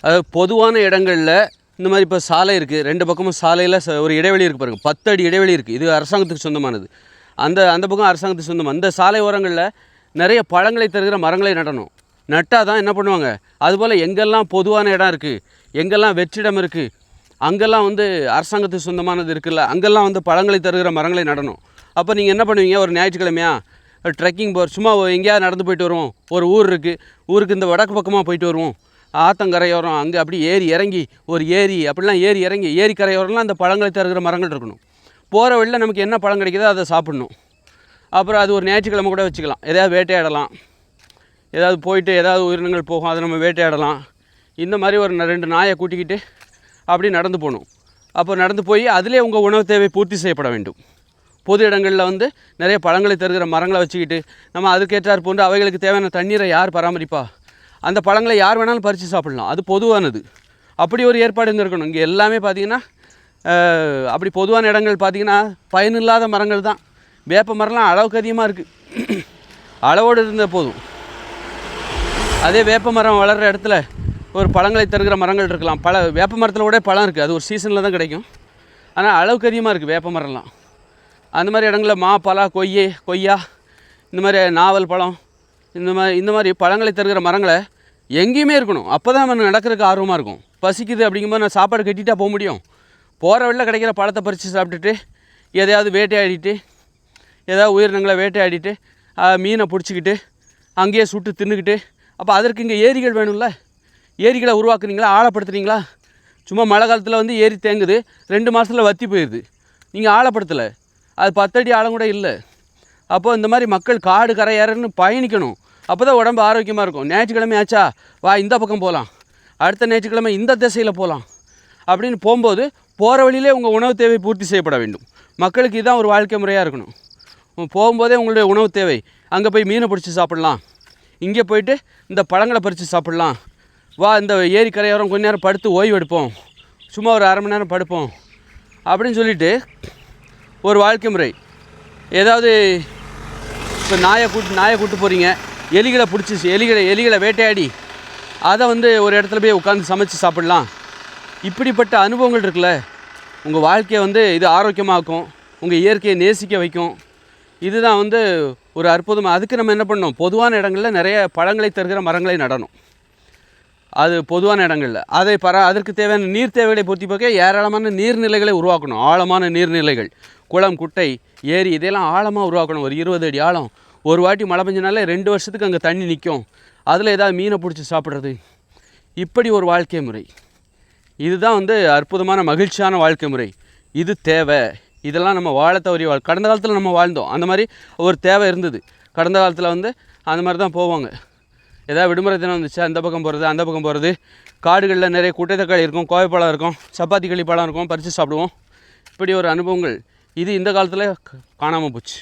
அதாவது பொதுவான இடங்களில் இந்த மாதிரி இப்போ சாலை இருக்குது ரெண்டு பக்கமும் சாலையில் ச- ஒரு இடைவெளி இருக்குது பாருங்கள் பத்து அடி இடைவெளி இருக்குது இது அரசாங்கத்துக்கு சொந்தமானது. அந்த அந்த பக்கம் அரசாங்கத்துக்கு சொந்தம். அந்த சாலை ஓரங்களில் நிறைய பழங்களை தருகிற மரங்களை நடணும். நட்டால் தான் என்ன பண்ணுவாங்க? அதுபோல் எங்கெல்லாம் பொதுவான இடம் இருக்குது எங்கெல்லாம் வெற்றிடம் இருக்குது அங்கெல்லாம் வந்து அரசாங்கத்துக்கு சொந்தமானது இருக்குல்ல அங்கெல்லாம் வந்து பழங்களை தருகிற மரங்களை நடணும். அப்போ நீங்கள் என்ன பண்ணுவீங்க? ஒரு ஞாயிற்றுக்கிழமையா? ட்ரெக்கிங் போகிற சும்மா எங்கேயாவது நடந்து போயிட்டு வருவோம். ஒரு ஊர் இருக்குது ஊருக்கு இந்த வடக்கு பக்கமாக போயிட்டு வருவோம். ஆத்தங்கரையோரம் அங்கே அப்படி ஏறி இறங்கி ஒரு ஏரி அப்படிலாம் ஏறி இறங்கி ஏரி கரையோரம்லாம் அந்த பழங்களை தருகிற மரங்கள் இருக்கணும். போகிற வழியில் நமக்கு என்ன பழம் கிடைக்குதோ அதை சாப்பிட்ணும். அப்புறம் அது ஒரு ஞாயிற்றுக்கிழமை கூட வச்சுக்கலாம். எதாவது வேட்டையாடலாம். ஏதாவது போயிட்டு ஏதாவது உயிரினங்கள் போகும் அதை நம்ம வேட்டையாடலாம். இந்த மாதிரி ஒரு ரெண்டு நாயை கூட்டிக்கிட்டு அப்படி நடந்து போகணும். அப்போ நடந்து போய் அதிலே உங்கள் உணவு தேவை பூர்த்தி செய்யப்பட வேண்டும். பொது இடங்களில் வந்து நிறைய பழங்களை தருகிற மரங்களை வச்சுக்கிட்டு நம்ம அதுக்கேற்றார் போன்று அவைகளுக்கு தேவையான தண்ணீரை யார் பராமரிப்பா? அந்த பழங்களை யார் வேணாலும் பறித்து சாப்பிடலாம். அது பொதுவானது. அப்படி ஒரு ஏற்பாடு இருந்திருக்கணும். இங்கே எல்லாமே பார்த்தீங்கன்னா அப்படி பொதுவான இடங்கள் பார்த்தீங்கன்னா பயனில்லாத மரங்கள் தான். வேப்ப மரம்லாம் அளவுக்கு அதிகமாக இருக்குது அளவோடு இருந்த போதும். அதே வேப்ப மரம் வளர்கிற இடத்துல ஒரு பழங்களை தருகிற மரங்கள் இருக்கலாம். பல வேப்ப மரத்தில் கூட பழம் இருக்குது அது ஒரு சீசனில் தான் கிடைக்கும். ஆனால் அளவுக்கு அதிகமாக இருக்குது வேப்ப மரம்லாம். அந்த மாதிரி இடங்களில் மா பலா கொய்யே கொய்யா இந்த மாதிரி நாவல் பழம் இந்த மாதிரி இந்த மாதிரி பழங்களை தருகிற மரங்களை எங்கேயுமே இருக்கணும். அப்போ தான் நம்ம நடக்கிறதுக்கு ஆர்வமாக இருக்கும். பசிக்குது அப்படிங்கும்போது நான் சாப்பாடு கட்டிட்டா போக முடியும். போகிற வழியில் கிடைக்கிற பழத்தை பறித்து சாப்பிட்டுட்டு எதையாவது வேட்டையாடிட்டு ஏதாவது உயிரினங்களை வேட்டையாடிட்டு மீனை பிடிச்சிக்கிட்டு அங்கேயே சுட்டு தின்னுக்கிட்டு அப்போ அதற்கு இங்கே ஏரிகள் வேணும்ல? ஏரிகளை உருவாக்குறீங்களா ஆழப்படுத்துறீங்களா சும்மா மழை காலத்தில் வந்து ஏரி தேங்குது ரெண்டு மாதத்தில் வத்தி போயிடுது நீங்கள் ஆழப்படுத்தலை. அது பத்தடி ஆழம் கூட இல்லை. அப்போ இந்த மாதிரி மக்கள் காடு கரையறன்னு பயணிக்கணும். அப்போ தான் உடம்பு ஆரோக்கியமாக இருக்கும். ஞாயிற்றுக்கிழமை ஆச்சா? வா இந்த பக்கம் போகலாம் அடுத்த ஞாயிற்றுக்கிழமை இந்த திசையில் போகலாம் அப்படின்னு போகும்போது போகிற வழியிலே உங்கள் உணவு தேவை பூர்த்தி செய்யப்பட வேண்டும். மக்களுக்கு இதுதான் ஒரு வாழ்க்கை முறையாக இருக்கணும். போகும்போதே உங்களுடைய உணவு தேவை. அங்கே போய் மீனை பிடிச்சி சாப்பிட்லாம். இங்கே போயிட்டு இந்த பழங்களை பறித்து சாப்பிட்லாம். வா இந்த ஏரி கரையோரம் கொஞ்ச நேரம் படுத்து ஓய்வு எடுப்போம். சும்மா ஒரு அரை மணி நேரம் படுப்போம். அப்படின்னு சொல்லிட்டு ஒரு வாழ்க்கை முறை. ஏதாவது இப்போ நாயை கூட்டு நாயை கூட்டு போகிறீங்க எலிகளை பிடிச்சி எலிகளை எலிகளை வேட்டையாடி அதை வந்து ஒரு இடத்துல போய் உட்காந்து சமைச்சு சாப்பிடலாம். இப்படிப்பட்ட அனுபவங்கள் இருக்குல்ல. உங்கள் வாழ்க்கையை வந்து இது ஆரோக்கியமாக்கும் உங்கள் இயற்கையை நேசிக்க வைக்கும். இதுதான் வந்து ஒரு அற்புதமாக அதுக்கு நம்ம என்ன பண்ணணும்? பொதுவான இடங்களில் நிறைய பழங்களை தருகிற மரங்களை நடணும். அது பொதுவான இடங்களில். அதை பர அதற்கு தேவையான நீர் தேவைகளை பொறுத்தி பார்க்க ஏராளமான நீர்நிலைகளை உருவாக்கணும். ஆழமான நீர்நிலைகள் குளம் குட்டை ஏரி இதெல்லாம் ஆழமாக உருவாக்கணும். ஒரு இருபது அடி ஆழம். ஒரு வாட்டி மழை பெஞ்சனாலே ரெண்டு வருஷத்துக்கு அங்கே தண்ணி நிற்கும் அதில் ஏதாவது மீனை பிடிச்சி சாப்பிட்றது. இப்படி ஒரு வாழ்க்கை முறை. இதுதான் வந்து அற்புதமான மகிழ்ச்சியான வாழ்க்கை முறை. இது தேவை. இதெல்லாம் நம்ம வாழ தவறி வாழ் கடந்த காலத்தில் நம்ம வாழ்ந்தோம். அந்த மாதிரி ஒரு தேவை இருந்தது. கடந்த காலத்தில் வந்து அந்த மாதிரி தான் போவாங்க. ஏதாவது விடுமுறை தினம் வந்துச்சு அந்த பக்கம் போகிறது அந்த பக்கம் போகிறது காடுகளில் நிறைய குட்டை தக்காளி இருக்கும் கோவைப்பழம் இருக்கும் சப்பாத்தி களி பழம் இருக்கும் பறித்து சாப்பிடுவோம். இப்படி ஒரு அனுபவங்கள். இது இந்த காலத்தில் காணாமல் போச்சு.